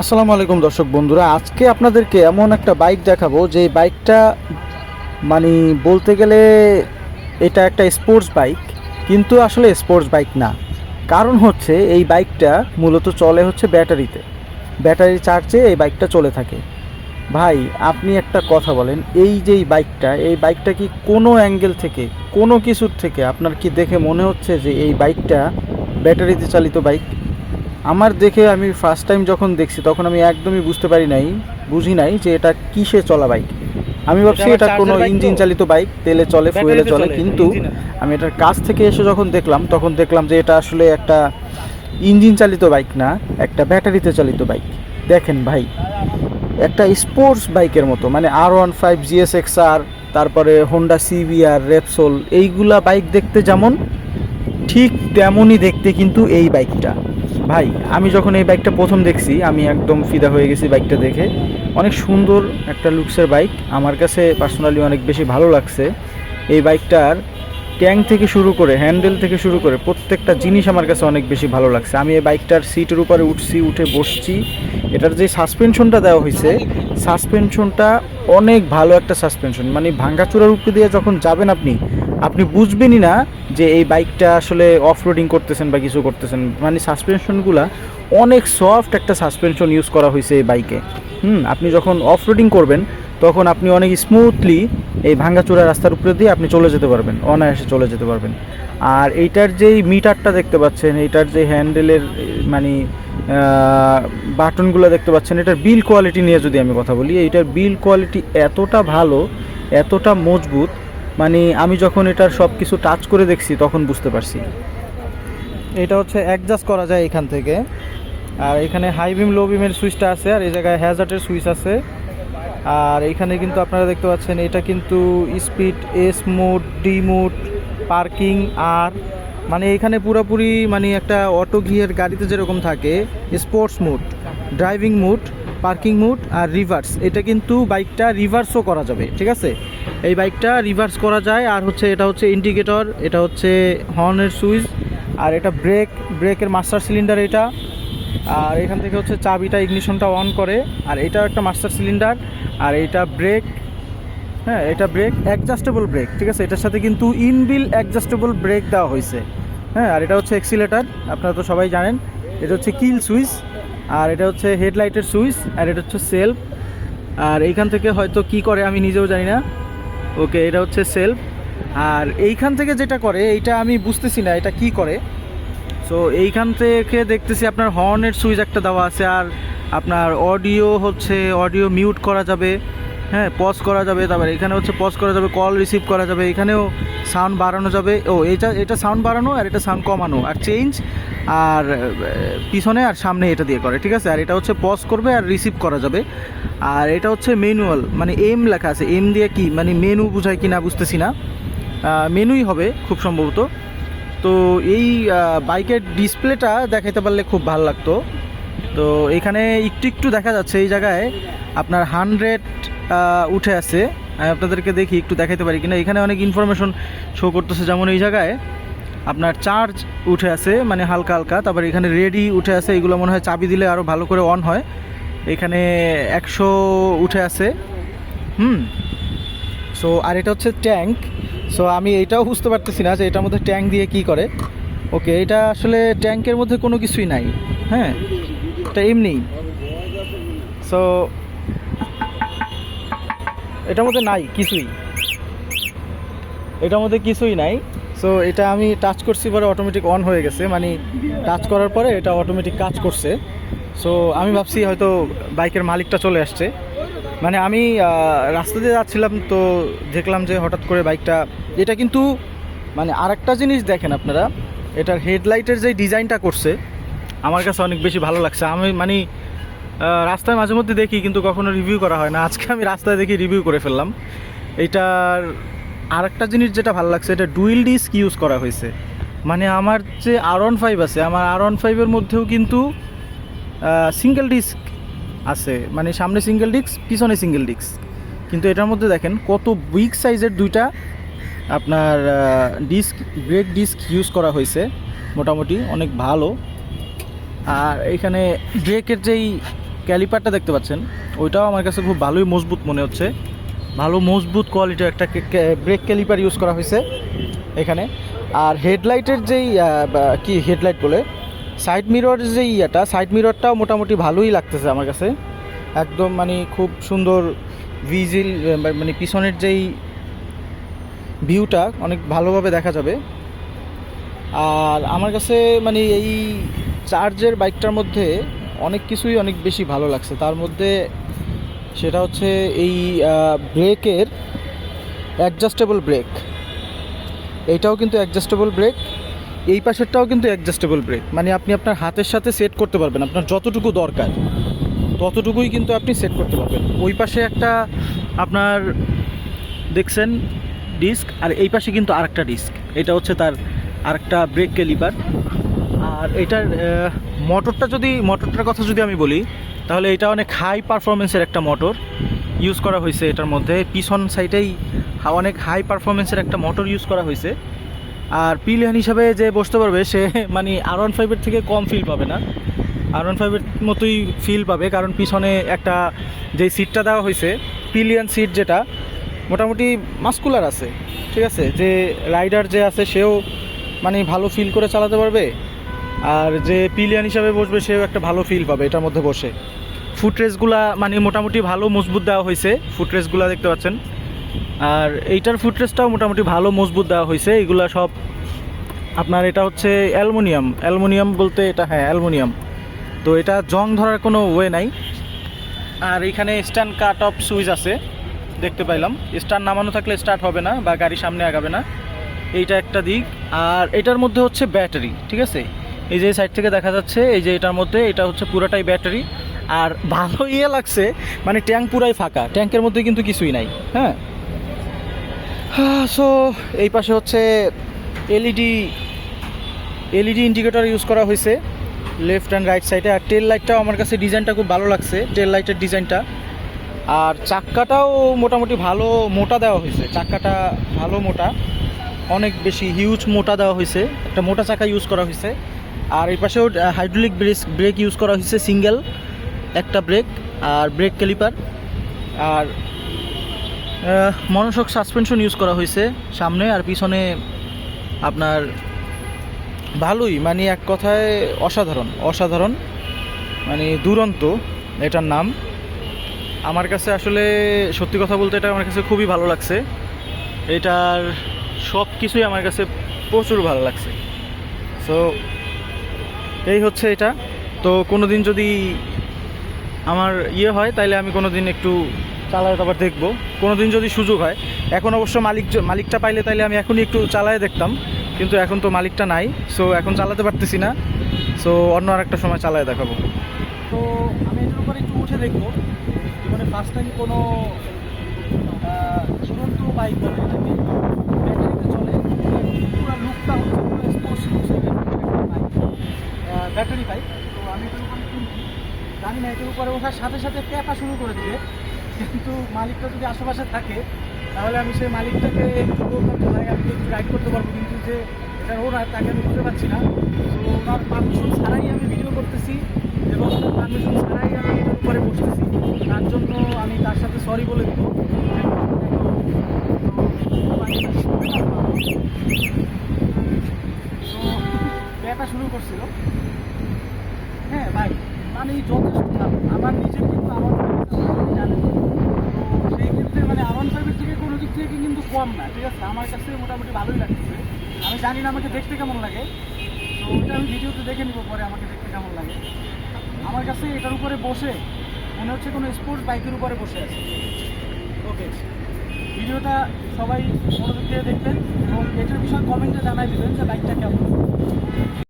আসসালামু আলাইকুম দর্শক বন্ধুরা, আজকে আপনাদেরকে এমন একটা বাইক দেখাবো যে বাইকটা মানে বলতে গেলে এটা একটা স্পোর্টস বাইক কিন্তু আসলে স্পোর্টস বাইক না। কারণ হচ্ছে, এই বাইকটা মূলত চলে হচ্ছে ব্যাটারিতে। ব্যাটারি চার্জে এই বাইকটা চলে থাকে। ভাই, আপনি একটা কথা বলেন, এই যে এই বাইকটা এই বাইকটা কি কোনো অ্যাঙ্গেল থেকে, কোনো কিছুর থেকে আপনার কি দেখে মনে হচ্ছে যে এই বাইকটা ব্যাটারিতে চালিত বাইক আমার দেখে আমি ফার্স্ট টাইম যখন দেখছি তখন আমি একদমই বুঝতে পারি নাই বুঝি নাই যে এটা কিসে চলা বাইক আমি ভাবছি এটা কোনো? ইঞ্জিন চালিত বাইক তেলে চলে ফুয়েলে চলে কিন্তু আমি এটার কাছ থেকে এসে যখন দেখলাম তখন দেখলাম যে এটা আসলে একটা ইঞ্জিন চালিত বাইক না একটা ব্যাটারিতে চালিত বাইক দেখেন ভাই একটা স্পোর্টস বাইকের মতো মানে R one five GSX R তারপরে হোন্ডা সিবিআর রেপসোল এইগুলা বাইক দেখতে যেমন ঠিক তেমনই দেখতে কিন্তু এই বাইকটা ভাই, আমি যখন এই বাইকটা প্রথম দেখছি, আমি একদম ফিদা হয়ে গেছি বাইকটা দেখে। অনেক সুন্দর একটা লুকসের বাইক আমার কাছে পার্সোনালি অনেক বেশি ভালো লাগছে। এই বাইকটার ট্যাঙ্ক থেকে শুরু করে হ্যান্ডেল থেকে শুরু করে প্রত্যেকটা জিনিস আমার কাছে অনেক বেশি ভালো লাগছে। আমি এই বাইকটার সিটের উপরে উঠছি, উঠে বসছি। এটার যে সাসপেনশনটা দেওয়া হয়েছে সাসপেনশনটা অনেক ভালো একটা সাসপেনশন মানে ভাঙ্গাচুরার উপরে দিয়ে যখন যাবেন আপনি আপনি বুঝবেনই না যে এই বাইকটা আসলে অফ রোডিং করতেছেন বা কিছু করতেছেন মানে সাসপেনশনগুলা অনেক সফট একটা সাসপেনশন ইউজ করা হয়েছে এই বাইকে। হুম, আপনি যখন অফ রোডিং করবেন, তখন আপনি অনেক স্মুথলি এই ভাঙ্গাচুরা রাস্তার উপরে দিয়ে আপনি চলে যেতে পারবেন, অনায়াসে চলে যেতে পারবেন। আর এইটার যেই মিটারটা দেখতে পাচ্ছেন, এইটার যে হ্যান্ডেলের মানে বাটনগুলো দেখতে পাচ্ছেন, এটার বিল কোয়ালিটি নিয়ে যদি আমি কথা বলি, এইটার বিল কোয়ালিটি এতটা ভালো, এতটা মজবুত মানে আমি যখন এটার সব কিছু টাচ করে দেখছি, তখন বুঝতে পারছি। এটা হচ্ছে অ্যাডজাস্ট করা যায় এখান থেকে। আর এখানে হাই বিম লো বিমের সুইচটা আছে, আর এই জায়গায় হ্যাজার্টের সুইচ আছে। আর এখানে কিন্তু আপনারা দেখতে পাচ্ছেন, এটা কিন্তু speed S mode D mode parking আর মানে এখানে পুরোপুরি মানে একটা অটো গিয়ার গাড়িতে যেরকম থাকে sports mode driving mode parking mode আর রিভার্স এটা কিন্তু বাইকটা রিভার্সও করা যাবে, ঠিক আছে? এই বাইকটা রিভার্স করা যায়, আর হচ্ছে এটা হচ্ছে ইন্ডিকেটর এটা হচ্ছে হর্নের সুইচ আর এটা ব্রেক ব্রেকের মাস্টার সিলিন্ডার এটা, আর এখান থেকে হচ্ছে চাবিটা ইগনিশনটা অন করে, আর এটাও একটা মাস্টার সিলিন্ডার আর এটা ব্রেক হ্যাঁ এটা ব্রেক অ্যাডজাস্টেবল ব্রেক ঠিক আছে? এটার সাথে কিন্তু ইনবিল অ্যাডজাস্টেবল ব্রেক দেওয়া হয়েছে হ্যাঁ? আর এটা হচ্ছে এক্সিলেটার আপনারা তো সবাই জানেন, এটা হচ্ছে কিল সুইচ আর এটা হচ্ছে হেডলাইটের সুইচ আর এটা হচ্ছে সেলফ আর এইখান থেকে হয়তো কি করে আমি নিজেও জানি না। ওকে, এটা হচ্ছে সেলফ আর এইখান থেকে যেটা করে, এইটা আমি বুঝতেছি না, এটা কি করে? সো এইখান থেকে দেখতেছি আপনার হর্নের সুইচ একটা দেওয়া আছে, আর আপনার অডিও হচ্ছে অডিও মিউট করা যাবে হ্যাঁ পজ করা যাবে, তারপর এখানে হচ্ছে পজ করা যাবে কল রিসিভ করা যাবে, এখানেও সাউন্ড বাড়ানো যাবে। ও, এটা এটা সাউন্ড বাড়ানো আর এটা সাউন্ড কমানো, আর চেঞ্জ আর পিছনে আর সামনে এটা দিয়ে করে, ঠিক আছে? আর এটা হচ্ছে পজ করবে আর রিসিভ করা যাবে। আর এটা হচ্ছে ম্যানুয়াল মানে এম লেখা আছে। এম দিয়ে কি? মানে মেনু বোঝায় কি না বুঝতেছি না। মেনুই হবে খুব সম্ভবত। তো এই বাইকের ডিসপ্লেটা দেখাইতে পারলে খুব ভালো লাগতো। তো এখানে একটু একটু দেখা যাচ্ছে, এই জায়গায় আপনার হান্ড্রেড উঠে আছে। আমি আপনাদেরকে দেখি, একটু দেখাইতে পারি কিনা। এখানে অনেক ইনফরমেশন শো করতেছে, যেমন এই জায়গায়। আপনার চার্জ উঠে আছে মানে হালকা হালকা, তারপর এখানে রেডি উঠে আছে এগুলো মনে হয় চাবি দিলে আরও ভালো করে অন হয়। এখানে একশো উঠে আছে হুম। সো আর এটা হচ্ছে ট্যাঙ্ক সো আমি এটাও বুঝতে পারতেছি না যে এটার মধ্যে ট্যাঙ্ক দিয়ে কি করে। ওকে এটা আসলে ট্যাঙ্কের মধ্যে কোনো কিছুই নাই। হ্যাঁ? এটা এমনি। সো এটার মধ্যে নাই, কিছুই। এটার মধ্যে কিছুই নাই। সো এটা আমি টাচ করছি পরে অটোমেটিক অন হয়ে গেছে। মানে টাচ করার পরে এটা অটোমেটিক কাজ করছে। সো আমি ভাবছি হয়তো বাইকের মালিকটা চলে আসছে। মানে আমি রাস্তা দিয়ে যাচ্ছিলাম তো দেখলাম যে হঠাৎ করে বাইকটা, এটা কিন্তু মানে আরেকটা জিনিস দেখেন আপনারা, এটার হেডলাইটের যে ডিজাইনটা করছে, আমার কাছে অনেক বেশি ভালো লাগছে। আমি মানে রাস্তায় মাঝে মধ্যে দেখি কিন্তু কখনো রিভিউ করা হয় না। আজকে আমি রাস্তায় দেখি রিভিউ করে ফেললাম। এইটার আরেকটা জিনিস যেটা ভালো লাগছে, এটা ডুইল ডিস্ক ইউজ করা হয়েছে। মানে আমার যে আর ওয়ান ফাইভ আছে, আমার আর ওয়ান ফাইভের মধ্যেও কিন্তু সিঙ্গেল ডিস্ক আছে। মানে সামনে সিঙ্গেল ডিস্ক পিছনে সিঙ্গেল ডিস্ক কিন্তু এটার মধ্যে দেখেন কত বিগ সাইজের দুইটা আপনার ডিস্ক ব্রেক ডিস্ক ইউজ করা হয়েছে। মোটামুটি অনেক ভালো। আর এখানে ব্রেকের যেই ক্যালিপারটা দেখতে পাচ্ছেন, ওইটাও আমার কাছে খুব ভালোই মজবুত মনে হচ্ছে। ভালো মজবুত কোয়ালিটির একটা ব্রেক ক্যালিপার ইউজ করা হয়েছে এখানে। আর হেডলাইটের যেই কি হেডলাইট বলে? সাইড মিরর যেই ইয়েটা সাইড মিররটাও মোটামুটি ভালোই লাগতেছে আমার কাছে। একদম মানে খুব সুন্দর ভিজিল মানে পিছনের যেই ভিউটা অনেক ভালোভাবে দেখা যাবে। আর আমার কাছে মানে এই চার্জের বাইকটার মধ্যে অনেক কিছুই অনেক বেশি ভালো লাগছে। তার মধ্যে সেটা হচ্ছে এই ব্রেকের অ্যাডজাস্টেবল ব্রেক এইটাও কিন্তু অ্যাডজাস্টেবল ব্রেক এই পাশেরটাও কিন্তু অ্যাডজাস্টেবল ব্রেক মানে আপনি আপনার হাতের সাথে সেট করতে পারবেন, আপনার যতটুকু দরকার, ততটুকুই কিন্তু আপনি সেট করতে পারবেন। ওই পাশে একটা আপনার দেখছেন ডিস্ক আর এই পাশে কিন্তু আরেকটা ডিস্ক এটা হচ্ছে তার আরেকটা ব্রেক ক্যালিপার আর এটার মোটরটা যদি মোটরটার কথা যদি আমি বলি তাহলে এটা অনেক হাই পারফরমেন্সের একটা মোটর ইউজ করা হয়েছে এটার মধ্যে। পিছন সাইডেই অনেক হাই পারফরমেন্সের একটা মোটর ইউজ করা হয়েছে। আর পিলিয়ন হিসাবে যে বসতে পারবে, সে মানে আর ওয়ান ফাইভের থেকে কম ফিল পাবে না। আর ওয়ান ফাইভের মতোই ফিল পাবে, কারণ পিছনে একটা যে সিটটা দেওয়া হয়েছে পিলিয়ান সিট যেটা, মোটামুটি মাস্কুলার আছে, ঠিক আছে? যে রাইডার যে আছে, সেও মানে ভালো ফিল করে চালাতে পারবে। আর যে পিলিয়ান হিসাবে বসবে, সেও একটা ভালো ফিল পাবে এটার মধ্যে বসে। ফুটরেসগুলা মানে মোটামুটি ভালো মজবুত দেওয়া হয়েছে ফুটরেসগুলা দেখতে পাচ্ছেন। আর এইটার ফুটরেসটাও মোটামুটি ভালো মজবুত দেওয়া হয়েছে, এগুলা সব আপনার এটা হচ্ছে অ্যালুমিনিয়াম। অ্যালুমিনিয়াম বলতে এটা হ্যাঁ অ্যালুমিনিয়াম। তো এটা জং ধরার কোনো ওয়ে নাই। আর এখানে স্ট্যান্ড কাট অফ সুইচ আছে, দেখতে পাইলাম। স্টার্ট নামানো থাকলে স্টার্ট হবে না বা গাড়ি সামনে আগাবে না। এইটা একটা দিক। আর এটার মধ্যে হচ্ছে ব্যাটারি, ঠিক আছে? এই যে সাইড থেকে দেখা যাচ্ছে, এই যে এটার মধ্যে, এটা হচ্ছে পুরাটাই ব্যাটারি আর ভালো ইয়ে লাগছে মানে ট্যাঙ্ক পুরাই ফাঁকা। ট্যাঙ্কের মধ্যে কিন্তু কিছুই নাই হ্যাঁ? সো এই পাশে হচ্ছে এলইডি এলইডি ইন্ডিকেটর ইউজ করা হয়েছে লেফট অ্যান্ড রাইট সাইডে আর টেল লাইটটাও আমার কাছে ডিজাইনটা খুব ভালো লাগছে টেল লাইটের ডিজাইনটা আর চাক্কাটাও মোটামুটি ভালো মোটা দেওয়া হয়েছে। চাক্কাটা ভালো মোটা, অনেক বেশি হিউজ মোটা দেওয়া হয়েছে। একটা মোটা চাকা ইউজ করা হয়েছে। আর এই পাশেও হাইড্রোলিক ব্রেক ব্রেক ইউজ করা হয়েছে সিঙ্গেল একটা ব্রেক আর ব্রেক ক্যালিপার আর মনোশক সাসপেনশন ইউজ করা হয়েছে সামনে আর পিছনে আপনার ভালোই মানে এক কথায় অসাধারণ অসাধারণ মানে দুরন্ত এটার নাম। আমার কাছে আসলে সত্যি কথা বলতে এটা আমার কাছে খুবই ভালো লাগছে। এটার সব কিছুই আমার কাছে প্রচুর ভালো লাগছে। সো এই হচ্ছে এটা। তো কোনো দিন যদি আমার ইয়ে হয়, তাইলে আমি কোনো দিন একটু চালায় তারপর দেখব। কোনো দিন যদি সুযোগ হয়। এখন অবশ্য মালিক মালিকটা পাইলে তাইলে আমি এখনই একটু চালায় দেখতাম। কিন্তু এখন তো মালিকটা নাই। সো এখন চালাতে পারতেছি না। সো অন্য আর একটা সময় চালায় দেখাবো। তো আমি এটার উপরে একটু উঠে দেখব। মানে ফার্স্ট টাইম কোনো চূড়ান্ত বাইক বলে ব্যাটারিতে চলে লুকটা হচ্ছে ব্যাটারি বাইক তো আমি এটার উপরে কিনছি। জানি না, এটার উপরে ওঠার সাথে সাথে ট্যাপা শুরু করে দিবে। কিন্তু মালিকটা যদি আশেপাশে থাকে, তাহলে আমি সেই মালিকটাকে একটু বলতাম আমি একটু রাইড করতে পারব। কিন্তু যে এটার ওনার তাকে আমি খুঁজে পারছি না। তো ওনার পারমিশন ছাড়াই আমি ভিডিও করতেছি এবং ওনার পারমিশন ছাড়াই আমি এটার উপরে বসতেছি। তার জন্য আমি তার সাথে সরি বলে দিব। ব্যাটা শুরু করছিল। ভাই মানে যথেষ্ট ভালো আমার নিজের কিন্তু আমার জানেন। তো সেই ক্ষেত্রে মানে আরন ফাইভের থেকে কোনো দিক থেকে কিন্তু কম না, ঠিক আছে? আমার কাছে মোটামুটি ভালোই লাগছে আমি জানি না আমাকে দেখতে কেমন লাগে। তো ওটা আমি ভিডিওতে দেখে নিব, পরে আমাকে দেখতে কেমন লাগে। আমার কাছে এটার উপরে বসে মনে হচ্ছে কোনো স্পোর্টস বাইকের উপরে বসে আছে। ওকে ভিডিওটা সবাই মনোযোগ দিয়ে দেখবেন এবং এটার বিষয়ে কমেন্টে জানাই দেবেন যে বাইকটা কেমন।